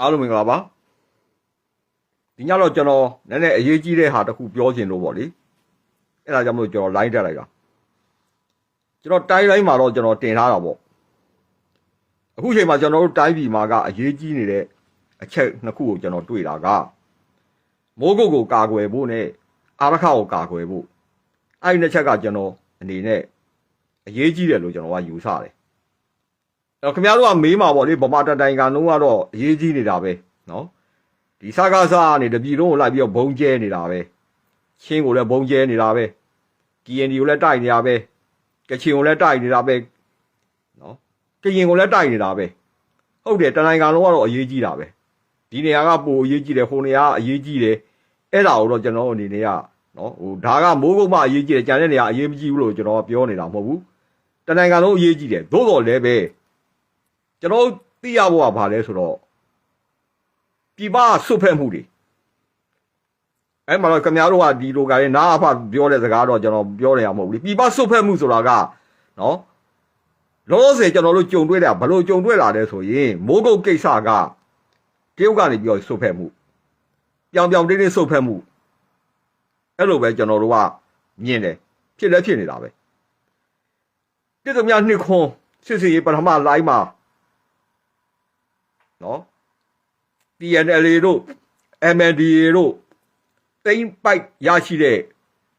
အားလုံးမင်္ဂလာပါဒီညတော့ကျွန်တော်နည်းနည်းအရေးကြီးတဲ့ဟာတစ်ခုပြောချင်လို့ပေါ့လေအဲ့ဒါကြောင့်မလို့ကျွန်တော် line တက်လိုက်တာကျွန်တော်တိုင်းတိုင်းမှာတော့ကျွန်တော်တင်ထားတာပေါ့အခုချိန်မှာကျွန်တော်တို့တိုင်းပြည်မှာကအရေးကြီးနေတဲ့အချက်နှစ်ခုကိုကျွန်တော်တွေ့တာကမိုးကုတ်ကိုကာကွယ်ဖို့နဲ့အာရခကိုကာကွယ်ဖို့အဲ့ဒီနှစ်ချက်ကကျွန်တော်အနေနဲ့အရေးကြီးတယ်လို့ကျွန်တော်ကယူဆတယ်အဲ့ တော့ခင်ဗျားတို့ကမေးမှာပေါ့လေဗမာတတိုင်ကန်လုံးကတော့အရေးကြီးနေတာပဲနော်ဒီစကားစားကနေတပြည်လုံးကိုလိုက်ပြီးတော့ဘုံကျဲနေတာပဲချင်းကိုလည်းဘုံကျဲနေတာပဲ KND ကိုလည်းတိုက်နေတာပဲကချင်ကိုလည်းတိုက်နေတာပဲနော်ကရင်ကိုလည်းတိုက်နေတာပဲဟုတ်တယ်တတိုင်ကန်လုံးကတော့အရေးကြီးတာပဲဒီနေရာကပိုအရေးကြီးတယ်ဟိုနေရာကအရေးကြီးတယ်အဲ့ဒါကိုတော့ကျွန်တော်အနေနဲ့ကနော်ဟိုဒါကမိုးကုတ်မှအရေးကြီးတယ်ကြံတဲ့နေရာအရေးမကြီးဘူးလို့ကျွန်တော်ပြောနေတာမဟုတ်ဘူးတတိုင်ကန်လုံးအရေးကြီးတယ်သို့တော်လည်းပဲ ကျွန်တော်သိရဖို့ကဘာလဲဆိုတော့ပြပဆွတ်ဖက်မှုတွေအဲ့မှာတော့ခင်ဗျားတို့ကဒီလိုကလည်းနားအဖပြောတဲ့စကားတော့ကျွန်တော်ပြောနေရမဟုတ်ဘူးလေပြပဆွတ်ဖက်မှုဆိုတာကနော်လောလောဆယ်ကျွန်တော်တို့ကြုံတွေ့တာဘယ်လိုကြုံတွေ့လာလဲဆိုရင်မိုးကုတ်ကိစ္စကတရုတ်ကနေပြီးတော့ဆွတ်ဖက်မှုပြောင်ပြောင်တင်းတင်းဆွတ်ဖက်မှုအဲ့လိုပဲကျွန်တော်တို့ကမြင်တယ်ဖြစ်လည်းဖြစ်နေတာပဲတိတ္တမြနှစ်ခွန်းစစ်စီရေးပထမ line မှာ နော် TNLA တို့ MNDA တို့တိမ့်ပိုက်ရရှိတဲ့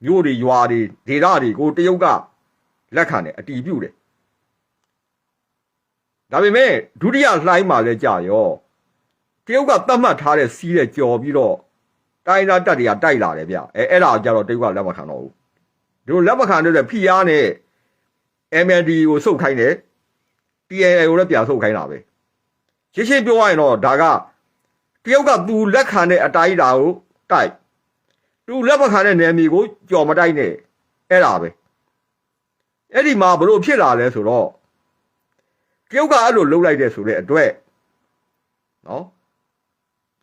မြို့တွေရွာတွေဒေသတွေကိုတရုတ်ကလက်ခံတယ်အတီးပြုတ်တယ်ဒါပေမဲ့ဒုတိယလှိုင်းမှာလည်းကြာရောတရုတ်ကသတ်မှတ်ထားတဲ့စီးတဲ့ကြော်ပြီးတော့တိုင်းသားတက်တွေကတိုက်လာတယ်ဗျအဲအဲ့ဒါကြတော့တရုတ်ကလက်မခံတော့ဘူးတို့လက်မခံတဲ့ဖိအားနဲ့ MND ကိုစုတ်ခိုင်းတယ် TNL ကိုလည်းပြန်စုတ်ခိုင်းတာပဲ ရှင်းရှင်းပြောရရင်တော့ဒါကတရုတ်ကသူလက်ခံတဲ့အတိုင်းအတာကိုတိုက်သူလက်မခံတဲ့နယ်မြေကိုကြော်မတိုက်နဲ့အဲ့ဒါပဲအဲ့ဒီမှာဘလို့ဖြစ်လာလဲဆိုတော့တရုတ်ကအဲ့လိုလှုပ်လိုက်တဲ့ဆိုတဲ့အတွက်နော်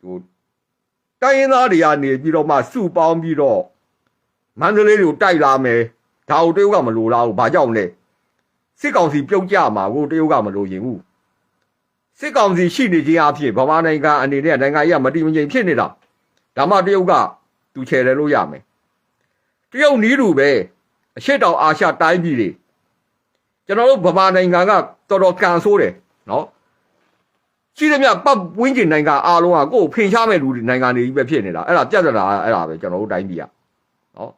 ဟိုတိုင်းရင်းသားတွေကနေပြီးတော့မှစုပေါင်းပြီးတော့မန္တလေးကိုတိုက်လာမယ်ဒါကိုတရုတ်ကမလိုလားဘူးဘာကြောင့်လဲစစ်ကောင်စီပြုတ်ကြမှာကိုတရုတ်ကမလိုရင်ဘူး စစ်ကောင်စီရှိနေခြင်းအဖြစ်ဗမာနိုင်ငံအနေနဲ့နိုင်ငံကြီးကမတည်မငြိမ်ဖြစ်နေတာဒါမှတရုတ်ကသူချယ်တယ်လို့ရမယ်တရုတ်နီးလူပဲအရှိတောင်အာရှတိုင်းပြည်တွေကျွန်တော်တို့ဗမာနိုင်ငံကတော်တော်ကန်ဆိုးတယ်နော်ရှိသမျှပတ်ဝင်းကျင်နိုင်ငံအားလုံးကကိုယ်ဖင်ရှားမဲ့လူတွေနိုင်ငံတွေကြီးပဲဖြစ်နေတာအဲ့ဒါပြဿနာအဲ့ဒါပဲကျွန်တော်တို့တိုင်းပြည်ကနော်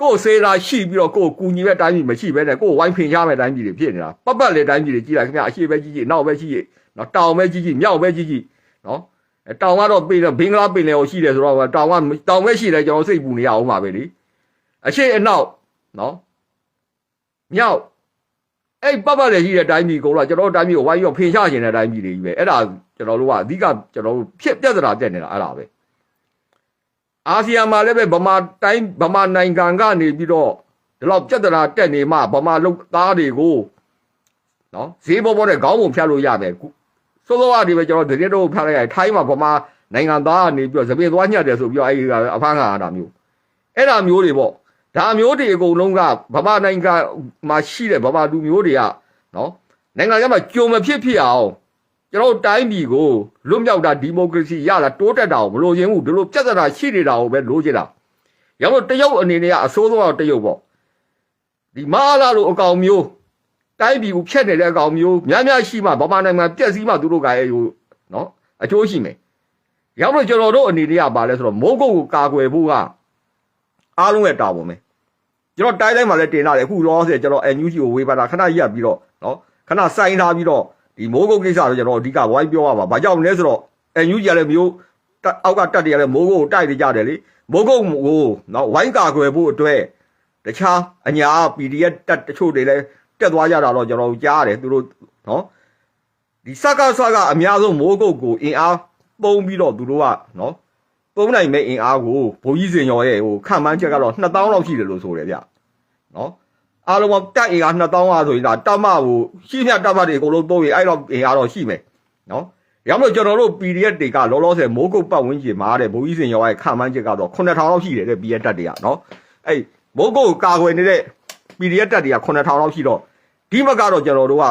ကိုယ်စေးတာရှိပြီးတော့ကိုယ်ကူညီမဲ့တိုင်းပြည်မရှိဘဲနဲ့ကိုယ်ဝိုင်းဖင်ရှားမဲ့တိုင်းပြည်တွေဖြစ်နေတာပတ်ပတ်လေတိုင်းပြည်တွေကြီးလိုက်ခင်ဗျအရှိပဲကြီးကြီးနောက်ပဲကြီးကြီး နော်တောင်ပဲကြီးကြီးမြောက်ပဲကြီးကြီးနော်အဲတောင်ကတော့ပြင်ဘင်္ဂလားပင်လယ်ကိုရှိတယ်ဆိုတော့တောင်ကတောင်ပဲရှိတယ်ကျွန်တော်စိတ်ပူနေရအောင်ပါပဲလေအရှိအနောက်နော်မြောက်အဲ့ပတ်ပတ်လည်းရှိတဲ့အတိုင်းပြည်ကိုတော့ကျွန်တော်တို့တိုင်းပြည်ကိုဝိုင်းရောဖင်ရှားခြင်းတဲ့အတိုင်းပြည်တွေကြီးပဲအဲ့ဒါကျွန်တော်တို့ကအဓိကကျွန်တော်တို့ဖြစ်ပြဿနာတက်နေတာအဲ့ဒါပဲအာဆီယံမှာလည်းပဲဗမာတိုင်းဗမာနိုင်ငံကနေပြီးတော့ဒီလောက်ပြဿနာတက်နေမှဗမာလူသားတွေကိုနော်ဈေးပေါ်ပေါ်နဲ့ခေါင်းပုံဖြတ်လို့ရမယ်ခု စောစောကနေပဲကျွန်တော်သတင်းတော့ဖြတ်လိုက်ရတယ်ထိုင်းမှာဗမာနိုင်ငံသားကနေပြီးတော့သပင်သွားညှက်တယ်ဆိုပြီးတော့အဲ့ဒီကအဖမ်းခံရတာမျိုးအဲ့ဒါမျိုးတွေပေါ့ဒါမျိုးတွေအကုန်လုံးကဗမာနိုင်ငံမှာရှိတဲ့ဗမာလူမျိုးတွေကနော်နိုင်ငံကမှကြုံမဖြစ်ဖြစ်အောင်ကျွန်တော်တို့တိုင်းပြည်ကိုလွတ်မြောက်တာဒီမိုကရေစီရလာတိုးတက်တာကိုမလို့ရင်ဘူးဒီလိုပြဿနာရှိနေတာကိုပဲလိုချင်တာရအောင်တရုတ်အနေနဲ့ကအစိုးဆုံးတော့တရုတ်ပေါ့ဒီမာလာလိုအကောင်မျိုး တိုင်းပြည်ကိုဖျက်နေတဲ့အကောင်မျိုးများများရှိမှဗမာနိုင်ငံပြက်စီးမှသူတို့ကရဲ့ဟိုနော်အကျိုးရှိမယ်။ရောက်တော့ကျွန်တော်တို့အနေနဲ့ကပါလဲဆိုတော့မိုးကုတ်ကိုကာကွယ်ဖို့ကအားလုံးရဲ့တာဝန်ပဲ။ကျွန်တော်တိုင်းတိုင်းမှာလည်းတင်လာတယ်အခုလောဆယ်ကျွန်တော် NUG ကိုဝေဖန်တာခဏရပ်ပြီးတော့နော်ခဏစိုင်းထားပြီးတော့ဒီမိုးကုတ်ကိစ္စတော့ကျွန်တော်အဓိကဝိုင်းပြောရပါ။ဘာကြောင့်လဲဆိုတော့ NUG ကလည်းမျိုးအောက်ကတက်တယ်လည်းမိုးကုတ်ကိုတိုက်နေကြတယ်လေ။မိုးကုတ်ကိုနော်ဝိုင်းကာကွယ်ဖို့အတွက်တခြားအညာ PDF တက်တချို့တွေလည်း တက်သွားကြတာတော့ကျွန်တော်ကြားရတယ်သူတို့နော်ဒီစကားစကားအများဆုံးမိုးကုတ်ကိုအင်အားပုံပြီးတော့သူတို့ကနော်ပုံနိုင်မဲ့အင်အားကိုဘိုးကြီးစင်ရော်ရဲ့ဟိုခံမှန်းချက်ကတော့2000လောက်ရှိတယ်လို့ဆိုတယ်ဗျနော်အားလုံးတက်အင်အား2000อ่ะဆိုရင်ဒါတမကိုရှိမြတမတွေအကုန်လုံးသုံးရင်အဲ့တော့အင်အားတော့ရှိမယ်နော်ရမလို့ကျွန်တော်တို့ PDF တွေကလောလောဆယ်မိုးကုတ်ပတ်ဝန်းကျင်မှာတဲ့ဘိုးကြီးစင်ရော်ရဲ့ခံမှန်းချက်ကတော့9000လောက်ရှိတယ်တဲ့ PDF တက်တွေကနော်အဲ့မိုးကုတ်ကာကွယ်နေတဲ့ PDF တက်တွေက9000လောက်ရှိတော့ ဒီဘက်ကတော့ကျွန်တော်တို့က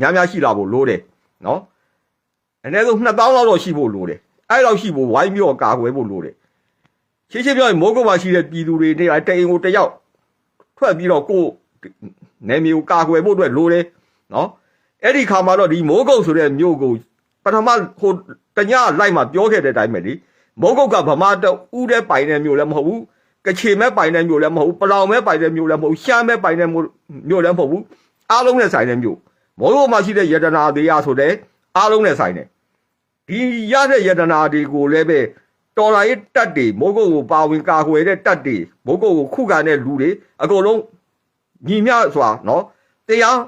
များများရှိလာဖို့လိုတယ်နော်အနည်းဆုံး2000လောက်တော့ရှိဖို့လိုတယ်အဲ့လောက်ရှိဖို့ဝိုင်းပြီးတော့ကာကွယ်ဖို့လိုတယ်ရှင်းရှင်းပြောရင်မိုးကုတ်မှာရှိတဲ့ပြည်သူတွေနေရာတအိမ်ကိုတစ်ယောက်ထွက်ပြီးတော့ကိုယ်နေမျိုးကာကွယ်ဖို့အတွက်လိုတယ်နော်အဲ့ဒီခါမှာတော့ဒီမိုးကုတ်ဆိုတဲ့မြို့ကိုပထမဟိုတညလိုက်မှပြောခဲ့တဲ့အတိုင်းပဲလေမိုးကုတ်ကဗမာတဦးတဲ့ပိုင်တဲ့မြို့လည်းမဟုတ်ဘူးကချေမဲ့ပိုင်တဲ့မြို့လည်းမဟုတ်ဘူးပလောင်မဲ့ပိုင်တဲ့မြို့လည်းမဟုတ်ဘူးရှမ်းမဲ့ပိုင်တဲ့မြို့လည်းမဟုတ်ဘူး အားလုံးနဲ့ဆိုင်တဲ့မြို့မိုးကုတ်မှာရှိတဲ့ယတနာသေးရဆိုတဲ့အားလုံးနဲ့ဆိုင်တယ်ဒီရတဲ့ယတနာတွေကိုလည်းပဲတော်လာရေးတက်တွေမိုးကုတ်ကိုပါဝင်ကာကွယ်တဲ့တက်တွေမိုးကုတ်ကိုခုခံတဲ့လူတွေအကုန်လုံးညီမျှစွာနော်တရား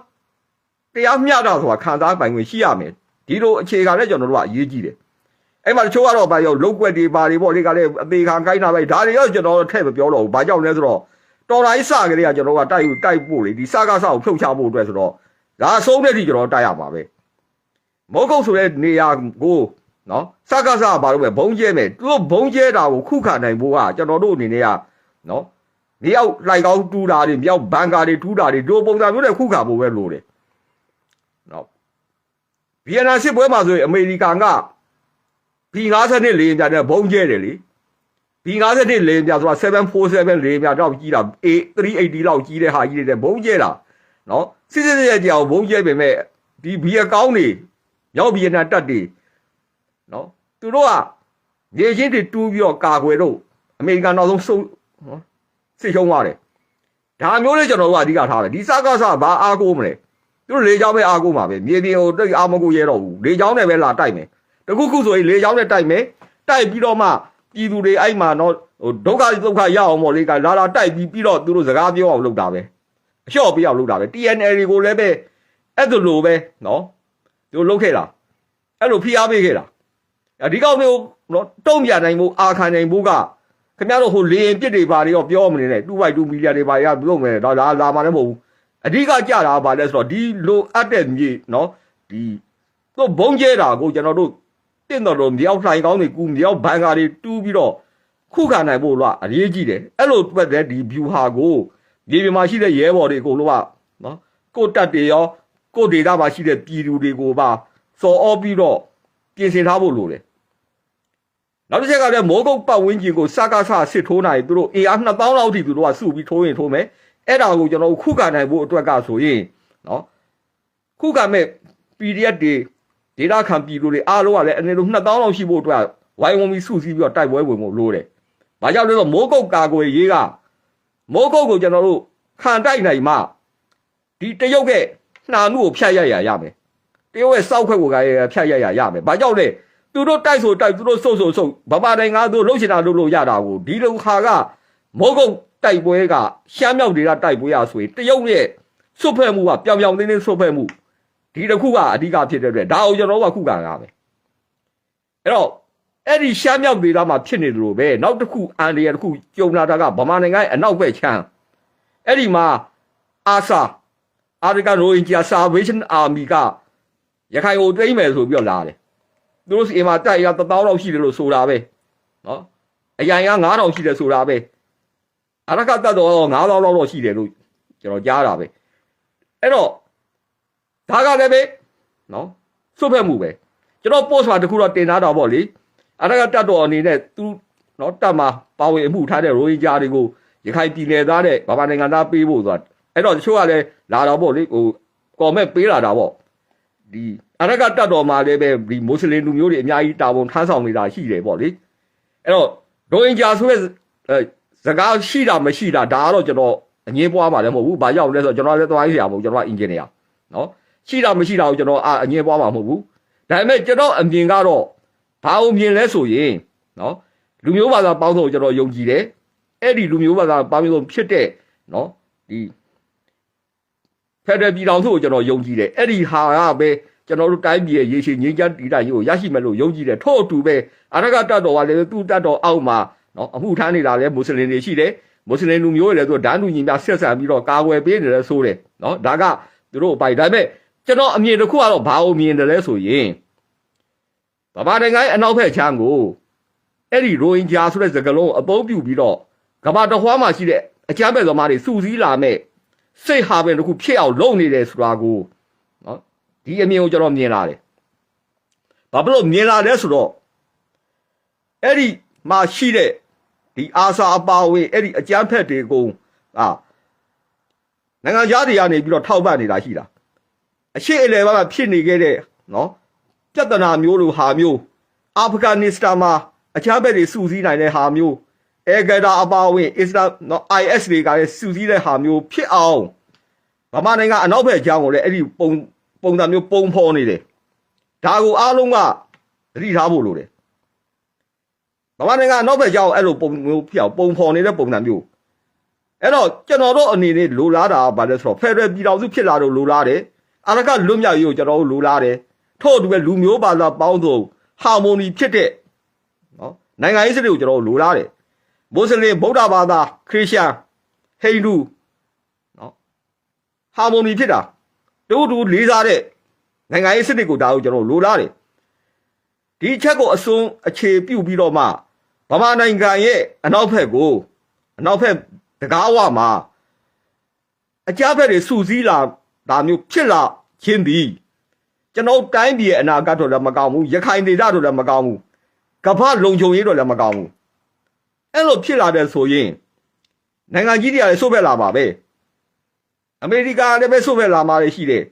တရားမျှတာဆိုတာခံစားပိုင်ခွင့်ရှိရမယ်ဒီလိုအခြေခံနဲ့ကျွန်တော်တို့ကအရေးကြီးတယ်အဲ့မှာတချို့ကတော့ဗာရောလုံးကွက်တွေပါတွေပေါ့လေကလည်းအသေးခံခိုင်းတာပဲဒါတွေရောကျွန်တော်ထည့်မပြောတော့ဘူးဘာကြောင့်လဲဆိုတော့ တော်လာရေးစကလေးကကျွန်တော်ကတိုက်တိုက်ဖို့လေဒီစကားစကိုဖြုတ်ချဖို့အတွက်ဆိုတော့ဒါအဆုံးတဲ့ထိကျွန်တော်တိုက်ရပါပဲမောကုတ်ဆိုတဲ့နေရာကိုနော်စကားစဘာလို့ပဲဘုံကျဲမယ်သူတို့ဘုံကျဲတာကိုခုခံနိုင်ဖို့ကကျွန်တော်တို့အနေနဲ့ကနော်မြေအောက်လိုက်ကောင်းတူးတာတွေမြေအောက်ဘန်ကာတွေတူးတာတွေဒီပုံစံမျိုးနဲ့ခုခံဖို့ပဲလိုတယ်နော်ဗီယက်နမ်စစ်ပွဲမှာဆိုရင်အမေရိကန်က B52 လေယာဉ်ပြတဲ့ဘုံကျဲတယ်လေ B52 လေယာဉ်ပြဆိုတာ747လေယာဉ်ပြတော့ကြီးတာ A380 လောက်ကြီးတဲ့ဟာကြီးတဲ့ဘုံကျဲတာနော်စစ်စစ်ရဲ့ကြောင်ဘုံကျဲပေမဲ့ဒီဘီအကောင်းတွေမြောက်ဗီယက်နမ်တပ်တွေနော်သူတို့ကနေချင်းတွေတူးပြီးတော့ကာကွယ်တော့အမေရိကန်နောက်ဆုံးစုနော်စစ်ရှုံးသွားတယ်ဒါမျိုးလေးကျွန်တော်တို့ကအဓိကထားတယ်ဒီစကားစဘာအားကိုးမလဲသူတို့လေကြောင်းပဲအားကိုးမှာပဲမြေပြင်ကိုတိတ်အားမကိုးရဲတော့ဘူးလေကြောင်းနဲ့ပဲလာတိုက်မယ်တခုခုဆိုရင်လေကြောင်းနဲ့တိုက်မယ်တိုက်ပြီးတော့မှ ပြည်သူတွေအဲ့မှာတော့ဟိုဒုက္ခဒုက္ခရအောင်ပေါ့လေကလာလာတိုက်ပြီးပြီးတော့သူတို့စကားပြောအောင်လုပ်တာပဲအလျှော့ပြအောင်လုပ်တာပဲ TNL တွေကိုလည်းပဲအဲ့ဒါလိုပဲနော်သူလုပ်ခဲ့တာအဲ့လိုဖိအားပေးခဲ့တာအဒီကောက်မျိုးနော်တုံ့ပြန်နိုင်ဖို့အာခံနိုင်ဖို့ကခင်ဗျားတို့ဟိုလေရင်ပြစ်တွေပါတွေရောပြောမနေနဲ့2 by 2မီလီယံတွေပါရပြုတ်မယ်တော့ဒါလာမှလည်းမဟုတ်ဘူးအဓိကကြတာကဘာလဲဆိုတော့ဒီလိုအပ်တဲ့မြေနော်ဒီတို့ဘုံကျဲတာကိုကျွန်တော်တို့ တင့်တော်လို့မြောက်လှိုင်ကောင်းတွေကူမြောက်ဘန်ကာတွေတူးပြီးတော့ခုခံနိုင်ဖို့လို့အရေးကြီးတယ်အဲ့လိုတွက်တဲ့ဒီ view ဟာကိုမြေပြင်မှာရှိတဲ့ရဲဘော်တွေအကုန်လုံးကနော်ကိုယ်တက်တွေရောကိုယ်ဒေတာမှာရှိတဲ့ပြည်သူတွေကိုပါစော်ဩပြီးတော့ပြင်ဆင်ထားဖို့လိုတယ်နောက်တစ်ချက်ကလည်းမိုးကုတ်ပတ်ဝန်းကျင်ကိုစကားဆစစ်ထိုးနိုင်သူတို့ AR 2000လောက်ထိသူတို့ကစုပြီးထိုးရင်ထိုးမယ်အဲ့ဒါကိုကျွန်တော်ခုခံနိုင်ဖို့အတွက်ကဆိုရင်နော်ခုခံမဲ့ PDF တွေ ဒေတာခံပြည်သူတွေအားလုံးကလည်းအနေနဲ့2000လောက်ရှိဖို့အတွက်ဝိုင်းဝန်းပြီးစုစည်းပြီးတော့တိုက်ပွဲဝင်ဖို့လိုတယ်။ဘာကြောင့်လဲဆိုတော့မိုးကုတ်ကာကွယ်ရေးကမိုးကုတ်ကိုကျွန်တော်တို့ခံတိုက်နိုင်မှဒီတရုတ်ရဲ့နှာနုကိုဖျက်ရရရမယ်။တရုတ်ရဲ့စောက်ခွက်ကိုကဖျက်ရရရမယ်။ဘာကြောင့်လဲသူတို့တိုက်ဆိုတိုက်သူတို့ဆုတ်ဆုတ်ဆုတ်ဗမာတိုင်းကားသူလှုပ်ချင်တာလှုပ်လို့ရတာကိုဒီလိုခါကမိုးကုတ်တိုက်ပွဲကရှမ်းမြောက်တွေကတိုက်ပွဲရဆိုရင်တရုတ်ရဲ့စွတ်ဖက်မှုကပြောင်ပြောင်တင်းတင်းစွတ်ဖက်မှု ဒီတစ်ခုကအဓိကဖြစ်တဲ့အတွက်ဒါအောင်ကျွန်တော်တို့ကခုခံရမယ်အဲ့တော့အဲ့ဒီရှမ်းမြောက်ဒေသမှာဖြစ်နေတယ်လို့ပဲနောက်တစ်ခုအန်ဒီရတစ်ခုကြုံလာတာကဗမာနိုင်ငံရဲ့အနောက်ဘက်ခြမ်းအဲ့ဒီမှာအာဆာအာရကန်ရိုအင်ဂျာဆာဗေးရှင်းအာမီကရခိုင်ကိုတိမ့်မယ်ဆိုပြီးတော့လာတယ်သူတို့စီမှာတိုက်ရ1000လောက်ရှိတယ်လို့ဆိုတာပဲနော်အရန်က9000ရှိတယ်ဆိုတာပဲအရကတတ်တော့9000လောက်တော့ရှိတယ်လို့ကျွန်တော်ကြားတာပဲအဲ့တော့ ဒါကလည်းပဲနော်စွတ်ဖက်မှုပဲကျွန်တော် post မှာတခုတော့တင်ထားတာပေါ့လေအရကတတ်တော်အနေနဲ့သူနော်တတ်မှာပါဝင်အမှုထားတဲ့ရိုဟင်ဂျာတွေကိုရခိုင်ပြည်နယ်သားတဲ့ဗမာနိုင်ငံသားပေးဖို့ဆိုတာအဲ့တော့တချို့ကလည်းလာတော့ပေါ့လေဟိုကော်မက်ပေးလာတာပေါ့ဒီအရကတတ်တော်မှာလည်းပဲဒီမွတ်စလင်လူမျိုးတွေအများကြီးတာဝန်ထမ်းဆောင်နေတာရှိတယ်ပေါ့လေအဲ့တော့ရိုဟင်ဂျာဆိုတဲ့အဲစကားရှိတာမရှိတာဒါကတော့ကျွန်တော်အငင်းပွားမှာလည်းမဟုတ်ဘူး။ဘာကြောင့်လဲဆိုတော့ကျွန်တော်လည်းသွားရစရာမဟုတ်ကျွန်တော်ကအင်ဂျင်နီယာနော်။ ရှိတာမရှိတာကိုကျွန်တော်အငင်းပွားမှာမဟုတ်ဘူး။ဒါပေမဲ့ကျွန်တော်အမြင်ကတော့ဘာအောင်မြင်လဲဆိုရင်နော်လူမျိုးဘာသာပေါင်းစုံကျွန်တော်ယုံကြည်တယ်။အဲ့ဒီလူမျိုးဘာသာပေါင်းစုံဖြစ်တဲ့နော်ဒီဖက်ဒရယ်ပြည်တော်စုကိုကျွန်တော်ယုံကြည်တယ်။အဲ့ဒီဟာကပဲကျွန်တော်တို့တိုင်းပြည်ရဲ့ရေရှည်ငြိမ်းချမ်းတည်တာကြီးကိုရရှိမယ်လို့ယုံကြည်တယ်။ထို့အတူပဲအရကတတ်တော်ကလည်းသူ့တတ်တော်အောက်မှာနော်အမှုထမ်းနေတာလည်းမွတ်စလင်တွေရှိတယ်မွတ်စလင်လူမျိုးတွေလည်းသူဓာတ်လူညီများဆက်ဆံပြီးတော့ကာကွယ်ပေးနေတယ်ဆိုတယ်နော်ဒါကသူတို့အပိုင်ဒါပေမဲ့ ကျွန်တော်အမြင်တစ်ခုကတော့ဘာလို့မြင်တယ်လဲဆိုရင်ဗမာနိုင်ငံရဲ့အနောက်ဘက်ခြမ်းကိုအဲ့ဒီရိုဟင်ဂျာဆိုတဲ့စကားလုံးအသုံးပြုပြီးတော့ကမ္ဘာတစ်ခွားမှာရှိတဲ့အကြမ်းဖက်သမားတွေစုစည်းလာမဲ့စိတ်ဟာပင်တစ်ခုဖြစ်အောင်လုပ်နေတယ်ဆိုတာကိုနော်ဒီအမြင်ကိုကျွန်တော်မြင်လာတယ်ဘာဖြစ်လို့မြင်လာလဲဆိုတော့အဲ့ဒီမှာရှိတဲ့ဒီအာစာအပါအဝင်အဲ့ဒီအကြမ်းဖက်တွေကိုအာနိုင်ငံသားတွေကနေပြီးတော့ထောက်ပံ့နေတာရှိတာ အရှိအလေဘာမှဖြစ်နေခဲ့တဲ့နော်ပြဿနာမျိုးလိုဟာမျိုးအာဖဂန်နစ္စတန်မှာအကြမ်းဖက်တွေစုစည်းနိုင်တဲ့ဟာမျိုးအဲဂဒါအပါအဝင်အစ္စလာမ်နော် IS တွေကလည်းစုစည်းတဲ့ဟာမျိုးဖြစ်အောင်ဗမာနိုင်ငံအနောက်ဘက်အကြောင်းကိုလည်းအဲ့ဒီပုံပုံစံမျိုးပုံဖော်နေတယ်ဒါကိုအားလုံးကသတိထားဖို့လိုတယ်ဗမာနိုင်ငံအနောက်ဘက်အကြောင်းကိုအဲ့လိုပုံမျိုးဖြစ်အောင်ပုံဖော်နေတဲ့ပုံစံမျိုးအဲ့တော့ကျွန်တော်တို့အနေနဲ့လိုလားတာကဘာလဲဆိုတော့ဖက်ဒရယ်ပြည်တော်စုဖြစ်လာတော့လိုလားတယ် အရကလွတ်မြောက်ရေးကိုကျွန်တော်တို့လိုလားတယ်ထို့အတူပဲလူမျိုးဘာသာပေါင်းစုံဟာမိုနီဖြစ်တဲ့နော်နိုင်ငံရေးစနစ်ကိုကျွန်တော်တို့လိုလားတယ်မွတ်စလင်ဗုဒ္ဓဘာသာခရစ်ယာန်ဟိန္ဒူနော်ဟာမိုနီဖြစ်တာတူတူလေးစားတဲ့နိုင်ငံရေးစနစ်ကိုဒါကိုကျွန်တော်တို့လိုလားတယ်ဒီအချက်ကိုအစွန်းအခြေပြုပြီးတော့မှဗမာနိုင်ငံရဲ့အနောက်ဘက်ကိုအနောက်ဘက်တကားဝမှာအကြမ်းဖက်တွေစုစည်းလာ ဒါမျိုးဖြစ်လာခြင်းသည်ကျွန်တော်တိုင်းပြည်ရဲ့အနာဂတ်တော့လည်းမကောင်းဘူးရခိုင်ဒေသတော့လည်းမကောင်းဘူးကမ္ဘာလုံခြုံရေးတော့လည်းမကောင်းဘူးအဲ့လိုဖြစ်လာတဲ့ဆိုရင်နိုင်ငံကြီးတွေကလည်းစိုးဖက်လာပါပဲအမေရိကန်ကလည်းပဲစိုးဖက်လာမှာရှိတယ်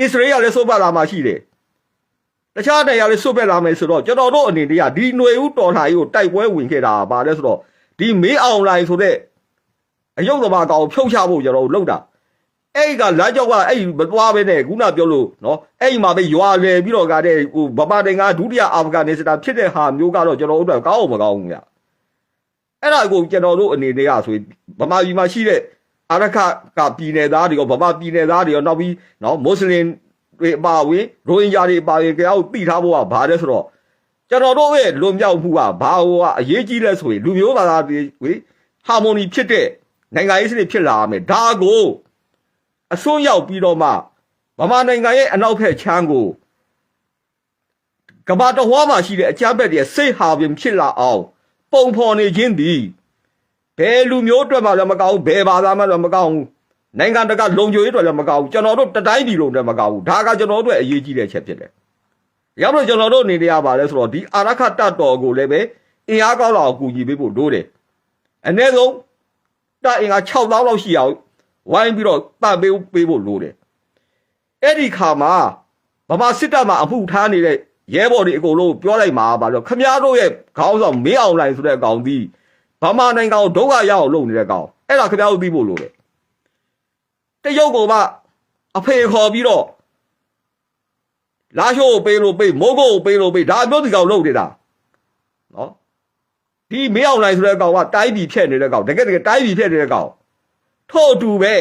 အစ္စရေးကလည်းစိုးဖက်လာမှာရှိတယ်တခြားနေရာလည်းစိုးဖက်လာမယ်ဆိုတော့ကျွန်တော်တို့အနေနဲ့ကဒီຫນွေဦးတော်လှန်ရေးကိုတိုက်ပွဲဝင်ခဲ့တာပါလဲဆိုတော့ဒီမေးအောင်လိုင်းဆိုတဲ့အယုတ်သမားကောင်ဖြုတ်ချဖို့ကျွန်တော်တို့လုပ်တာ အဲ့ဒီကလမ်းကြောက်ကအဲ့ဒီမသွားပဲနဲ့ခုနပြောလို့နော်အဲ့ဒီမှာပဲရွာလေပြီးတော့ကတဲ့ဟိုဗမာတင်ကဒုတိယအာဖဂန်နစ္စတန်ဖြစ်တဲ့ဟာမျိုးကတော့ကျွန်တော်တို့ကောင်းအောင်မကောင်းဘူးဗျအဲ့ဒါကိုကျွန်တော်တို့အနေနဲ့ကဆိုရင်ဗမာပြည်မှာရှိတဲ့အာရခကပြည်နယ်သားတွေရောဗမာပြည်နယ်သားတွေရောနောက်ပြီးနော်မွတ်စလင်တွေအပါဝင်ရိုဟင်ဂျာတွေအပါဝင်ကြောက်တိထားဖို့ကဘာလဲဆိုတော့ကျွန်တော်တို့ရဲ့လွန်မြောက်မှုကဘာဟိုကအရေးကြီးလဲဆိုရင်လူမျိုးဘာသာတွေဝေဟာမိုနီဖြစ်တဲ့နိုင်ငံရေးစနစ်ဖြစ်လာမယ်ဒါကို အစွန်းရောက်ပြီးတော့မှဗမာနိုင်ငံရဲ့အနောက်ဘက်ချမ်းကိုကမ္ဘာတော်ဟွားမှာရှိတဲ့အကြမ်းဖက်တွေစိတ်ဟာပင်ဖြစ်လာအောင် ပုံဖော်နေခြင်းသည်ဘယ်လူမျိုးအတွက်မှလည်းမကောင်းဘူးဘယ်ဘာသာမှလည်းမကောင်းဘူးနိုင်ငံတကာလုံခြုံရေးအတွက်လည်းမကောင်းဘူးကျွန်တော်တို့တတိုင်းပြည်လုံးအတွက်မကောင်းဘူးဒါကကျွန်တော်တို့အရေးကြီးတဲ့ချက်ဖြစ်တယ်ရောက်တော့ကျွန်တော်တို့အနေနဲ့ရပါလဲဆိုတော့ဒီအာရခတတော်ကိုလည်းပဲအင်အားကောင်းလောက်အကူညီပေးဖို့လိုတယ်အ ਨੇ ဆုံးတပ်အင်အား6000လောက်ရှိအောင် ဝိုင်းပြီးတော့တတ်ပေးပေးဖို့လိုတယ်အဲ့ဒီခါမှာဗမာစစ်တပ်မှာအမှုထားနေတဲ့ရဲဘော်တွေအကုန်လုံးပြောလိုက်မှာပါတော့ခမည်းတော်ရဲ့ခေါင်းဆောင်မင်းအောင်လိုင်ဆိုတဲ့အကောင်ဒီဗမာနိုင်ငံကိုဒုက္ခရအောင်လုပ်နေတဲ့ကောင်အဲ့ဒါခမည်းတော်သိဖို့လိုတယ်တရုတ်ကမှအဖေခေါ်ပြီးတော့လာရှိုးကိုပေးလို့ပေးမိုးကုတ်ကိုပေးလို့ပေးဒါမျိုးဒီကောင်လုပ်နေတာနော်ဒီမင်းအောင်လိုင်ဆိုတဲ့ကောင်ကတိုင်းပြည်ဖြက်နေတဲ့ကောင်တကယ်တကယ်တိုင်းပြည်ဖြက်နေတဲ့ကောင် ထို့အတူပဲ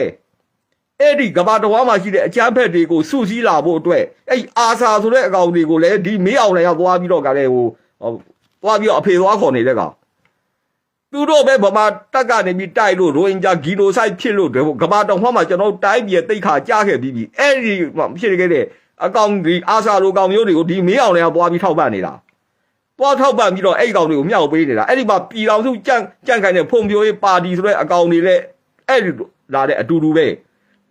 အဲ့ဒီကဘာတော်ဝါမှာရှိတဲ့အကြမ်းဖက်တွေကိုစုစည်းလာဖို့အတွက်အဲ့ဒီအာစာဆိုတဲ့အကောင်တွေကိုလည်းဒီမေးအောင်လည်းရောက်သွားပြီးတော့ကလည်းဟိုဟိုသွားပြီးတော့အဖေသွားခေါ်နေတဲ့ကောင်သူတို့ပဲဗမာတက်ကနေပြီးတိုက်လို့ရိုဟင်ဂျာဂီနိုဆိုက်ဖြစ်လို့ကဘာတော်ဝါမှာကျွန်တော်တိုင်းပြည်တိတ်ခါကြားခဲ့ပြီးပြီအဲ့ဒီဖြစ်ခဲ့တဲ့အကောင်ဒီအာစာလိုကောင်မျိုးတွေကိုဒီမေးအောင်လည်းသွားပြီးထောက်ပံ့နေတာပွားထောက်ပံ့ပြီးတော့အဲ့ဒီကောင်တွေကိုမြောက်ပေးနေတာအဲ့ဒီမှာပြည်တော်စုကြန့်ကြန့်ခိုင်တဲ့ဖုန်ပြိုးရေးပါတီဆိုတဲ့အကောင်တွေလည်း အဲ့ဒီလာတဲ့အတူတူပဲ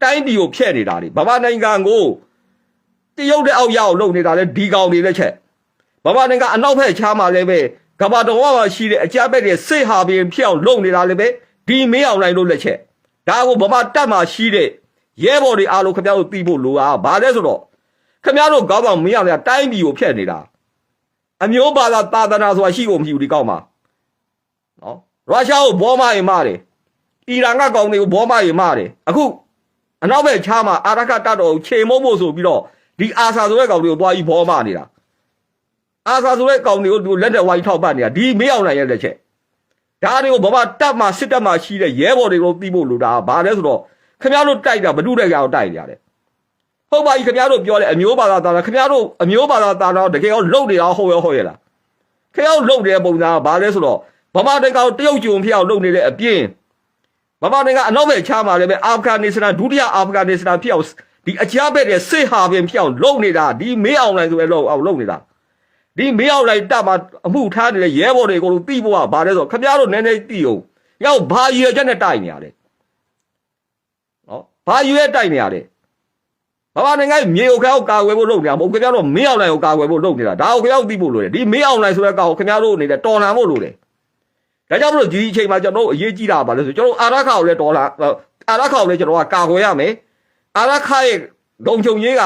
တိုင်းပြည်ကိုဖျက်နေတာလေဗမာနိုင်ငံကိုတရုတ်တဲ့အောက်ရအောင်လုပ်နေတာလေဒီကောင်တွေလက်ချက်ဗမာနိုင်ငံအနောက်ဘက်ချားမှာလည်းပဲကဘာတော်မှာရှိတဲ့အကြမ်းဖက်တွေစိတ်ဟာပင်ဖျက်အောင်လုပ်နေတာလည်းပဲဒီမင်းအောင်နိုင်လို့လက်ချက်ဒါကိုဗမာတပ်မှာရှိတဲ့ရဲဘော်တွေအားလုံးခင်ဗျားတို့သိဖို့လိုတာဘာလဲဆိုတော့ခင်ဗျားတို့ကောင်းကောင်မင်းအောင်လည်းတိုင်းပြည်ကိုဖျက်နေတာအမျိုးဘာသာသာသနာဆိုတာရှိဖို့မရှိဘူးဒီကောက်မှာနော်ရုရှားကိုဘောမရင်မာတယ် အီရန်ကကောင်တွေကိုဘောမရင်မာတယ်အခုအနောက်ဘက်ချားမှာအာရခတတ်တော်ကိုခြေမုံဖို့ဆိုပြီးတော့ဒီအာဆာဆိုတဲ့ကောင်တွေကိုသွားပြီးဘောမနေတာအာဆာဆိုတဲ့ကောင်တွေကိုလက်နဲ့ဝိုင်းထောက်ပတ်နေတာဒီမေးအောင်နိုင်ရဲ့လက်ချက်ဒါတွေကိုဗမာတပ်မှာစစ်တပ်မှာရှိတဲ့ရဲဘော်တွေကိုသိဖို့လိုတာဘာလဲဆိုတော့ခင်ဗျားတို့တိုက်တာဘဒုတဲ့ကောင်တိုက်နေရတယ်ဟုတ်ပါပြီခင်ဗျားတို့ပြောတဲ့အမျိုးဘာသာသားခင်ဗျားတို့အမျိုးဘာသာသားတော့တကယ်ရောလုံနေတာဟုတ်ရောဟုတ်ရဲ့လားခင်ဗျားတို့လုံနေတဲ့ပုံစံကဘာလဲဆိုတော့ဗမာတကောင်တရုတ်ကျုံဖျောက်လုံနေတဲ့အပြင် ဗမာနိုင်ငံအနောက်ဘက်ချားမှာလည်းပဲအာဖဂန်နစ္စတန်ဒုတိယအာဖဂန်နစ္စတန်ဖျောက်ဒီအကြမ်းဖက်တဲ့စစ်ဟာပင်ဖျောက်လုံနေတာဒီမေးအောင်လိုက်ဆိုပဲလုံအောင်လုံနေတာဒီမေးအောင်လိုက်တပ်မှာအမှုထားနေတဲ့ရဲဘော်တွေကိုလို့သိဖို့ကဘာလဲဆိုတော့ခင်ဗျားတို့နည်းနည်းသိအောင်ရောက်ဘာရွယ်ချက်နဲ့တိုက်နေရလဲနော်ဘာရွယ်တိုက်နေရလဲဗမာနိုင်ငံရဲ့မြေကိုခရောက်ကာကွယ်ဖို့လုပ်နေတာမဟုတ်ခင်ဗျားတို့မင်းအောင်လိုင်ကိုကာကွယ်ဖို့လုပ်နေတာဒါကိုခင်ဗျားတို့သိဖို့လိုတယ်ဒီမင်းအောင်လိုင်ဆိုတဲ့ကောင်ကိုခင်ဗျားတို့အနေနဲ့တော်လှန်ဖို့လိုတယ် ဒါကြောင့်မလို့ဒီအချိန်မှာကျွန်တော်တို့အရေးကြီးတာပါလို့ဆိုကျွန်တော်တို့အာရခါကိုလည်းတော်လှန်အာရခါကိုလည်းကျွန်တော်ကကာကွယ်ရမယ်အာရခါရဲ့ဒုံချုံကြီးက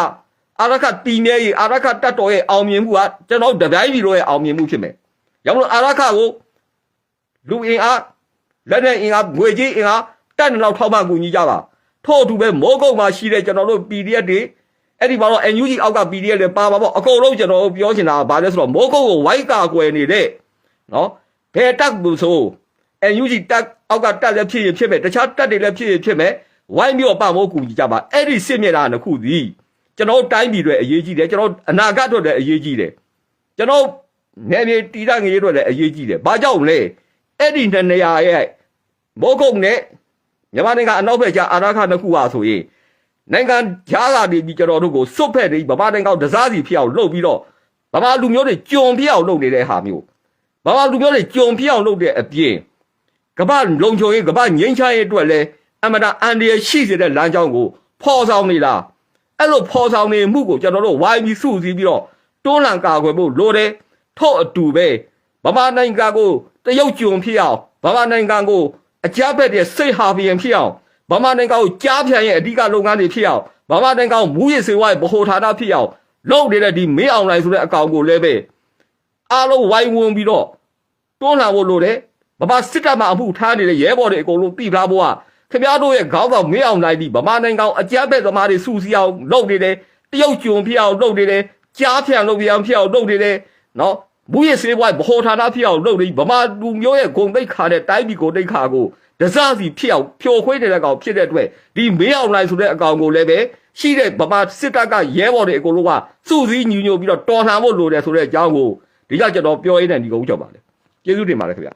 အာရခတီနေရဲ့အာရခတက်တော်ရဲ့အောင်မြင်မှုကကျွန်တော်တို့တပြိုင်ပြည်တို့ရဲ့အောင်မြင်မှုဖြစ်မယ်။ရောမလို့အာရခကိုလူအင်အားလက်နဲ့အင်အားငွေကြီးအင်အားတက်နေတော့ထောက်ပံ့ကူညီကြပါ။ထို့အတူပဲမိုးကုတ်မှာရှိတဲ့ကျွန်တော်တို့ PDF တွေအဲ့ဒီမှာတော့ NUG အောက်က PDF တွေပါပါပေါ့အကုန်လုံးကျွန်တော်တို့ပြောချင်တာကဘာလဲဆိုတော့မိုးကုတ်ကိုဝိုက်ကာကွယ်နေတဲ့နော် ဘယ်တက်ဘူးဆို NUG တက်အောက်ကတက်လည်းဖြစ်ရင်ဖြစ်မယ်တခြားတက်တွေလည်းဖြစ်ရင်ဖြစ်မယ်ဝိုင်းပြီးတော့ပတ်မိုးကူညီကြပါအဲ့ဒီစစ်မြေတာတစ်ခုသည်ကျွန်တော်တို့တိုင်းပြည်တွေအရေးကြီးတယ်ကျွန်တော်တို့အနာဂတ်အတွက်လည်းအရေးကြီးတယ်ကျွန်တော်နယ်မြေတည်တံ့ငရေအတွက်လည်းအရေးကြီးတယ်ဘာကြောင့်လဲအဲ့ဒီနှစ်နေရာရဲ့မိုးကုတ်နဲ့မြန်မာနိုင်ငံအနောက်ဘက်ကျအာရခနှစ်ခုဟာဆိုရင်နိုင်ငံဂျားကနေပြီးကျွန်တော်တို့ကိုစွတ်ဖက်နေဗမာနိုင်ငံကိုတစားစီဖြစ်အောင်လုပ်ပြီးတော့ဗမာလူမျိုးတွေကြုံဖြစ်အောင်လုပ်နေတဲ့ဟာမျိုး ဗမာလူမျိုးတွေကြုံဖြစ်အောင်လုပ်တဲ့အပြင်ကမ္ဘာလုံခြုံရေးကမ္ဘာငြိမ်းချမ်းရေးအတွက်လည်းအမတအန်ဒီရရှိစေတဲ့လမ်းကြောင်းကိုဖော်ဆောင်နေလားအဲ့လိုဖော်ဆောင်နေမှုကိုကျွန်တော်တို့ဝိုင်းပြီးစုစည်းပြီးတော့တွန်းလှန်ကာကွယ်ဖို့လိုတယ်ထို့အတူပဲဗမာနိုင်ငံကိုတရုတ်ကြုံဖြစ်အောင်ဗမာနိုင်ငံကိုအကြမ်းဖက်တဲ့စိတ်ဟာပီယံဖြစ်အောင်ဗမာနိုင်ငံကိုကြားဖြန်ရဲ့အဓိကလုပ်ငန်းတွေဖြစ်အောင်ဗမာနိုင်ငံကိုမူရစ်စေဝါရဲ့ဗဟိုဌာနဖြစ်အောင်လုပ်နေတဲ့ဒီမေးအောင်လိုက်ဆိုတဲ့အကောင်ကိုလည်းပဲ အားလုံးဝိုင်းဝန်းပြီးတော့တွန်းလှန်ဖို့လိုတယ်ဗမာစစ်တပ်မှအမှုထားနေတဲ့ရဲဘော်တွေအကုန်လုံးတိထားဖို့ကခင်ဗျားတို့ရဲ့ခေါင်းဆောင်မင်းအောင်နိုင်ပြီးဗမာနိုင်ငံကိုအကြမ်းဖက်သမားတွေစူစီအောင်လုပ်နေတယ်တရုတ်ကြုံဖြစ်အောင်လုပ်နေတယ်ကြားဖြန်လုပ်ပြအောင်ဖြစ်အောင်လုပ်နေတယ်နော်ဘူးရစေးဘွားဗဟိုဌာနဖြစ်အောင်လုပ်နေဗမာလူမျိုးရဲ့ဂုံတိတ်ခါတဲ့တိုင်းပြည်ကိုတိတ်ခါကိုဒဇစီဖြစ်အောင်ဖြိုခွေးနေတဲ့ကောင်ဖြစ်တဲ့အတွက်ဒီမင်းအောင်နိုင်ဆိုတဲ့အကောင်ကိုလည်းပဲရှိတဲ့ဗမာစစ်တပ်ကရဲဘော်တွေအကုန်လုံးကစုစည်းညီညွတ်ပြီးတော့တော်လှန်ဖို့လိုတယ်ဆိုတဲ့အကြောင်းကို ဒီကကျွန်တော်ပြောရင်းနဲ့ဒီကုန်းကြောက်ပါလေကျေးဇူးတင်ပါတယ်ခင်ဗျာ